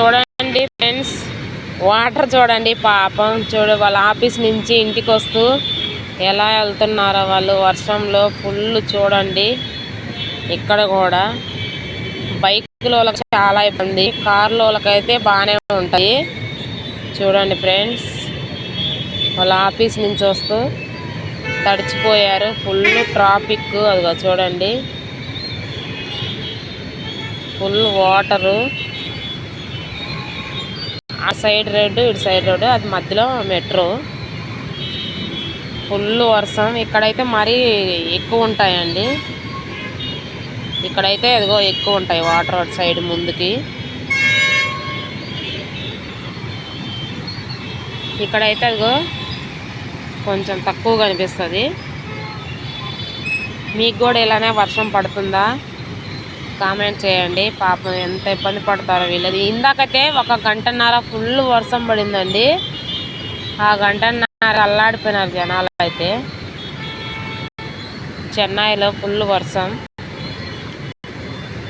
చూడండి friends water చూడండి పాపం. చూడు వాళ్ళ ఆఫీస్ నుంచి ఇంటికి వస్తూ ఎలా వెళ్తున్నారో వాళ్ళు వర్షంలో ఫుల్ చూడండి. ఇక్కడ కూడా బైక్లో వాళ్ళకి చాలా ఇబ్బంది. కార్లో వాళ్ళకైతే బాగానే ఉంటాయి. చూడండి ఫ్రెండ్స్ వాళ్ళ ఆఫీస్ నుంచి వస్తూ తడిచిపోయారు. ఫుల్ ట్రాఫిక్ అదిగో చూడండి. ఫుల్ వాటరు ఆ సైడ్ రోడ్డు ఇటు సైడ్ రోడ్డు అది మధ్యలో మెట్రో. ఫుల్ వర్షం. ఇక్కడైతే మరీ ఎక్కువ ఉంటాయండి. ఇక్కడైతే ఎదిగో ఎక్కువ ఉంటాయి వాటర్ అటు సైడ్ ముందుకి. ఇక్కడైతే అదిగో కొంచెం తక్కువ కనిపిస్తుంది మీకు కూడా ఇలానే వర్షం పడుతుందా? కామెంట్ చేయండి. పాపం ఎంత ఇబ్బంది పడతారో వీళ్ళది. ఇందాకైతే ఒక గంటన్నర ఫుల్ వర్షం పడిందండి. ఆ గంటన్నర అల్లాడిపోయినారు జనాలు అయితే చెన్నైలో ఫుల్ వర్షం.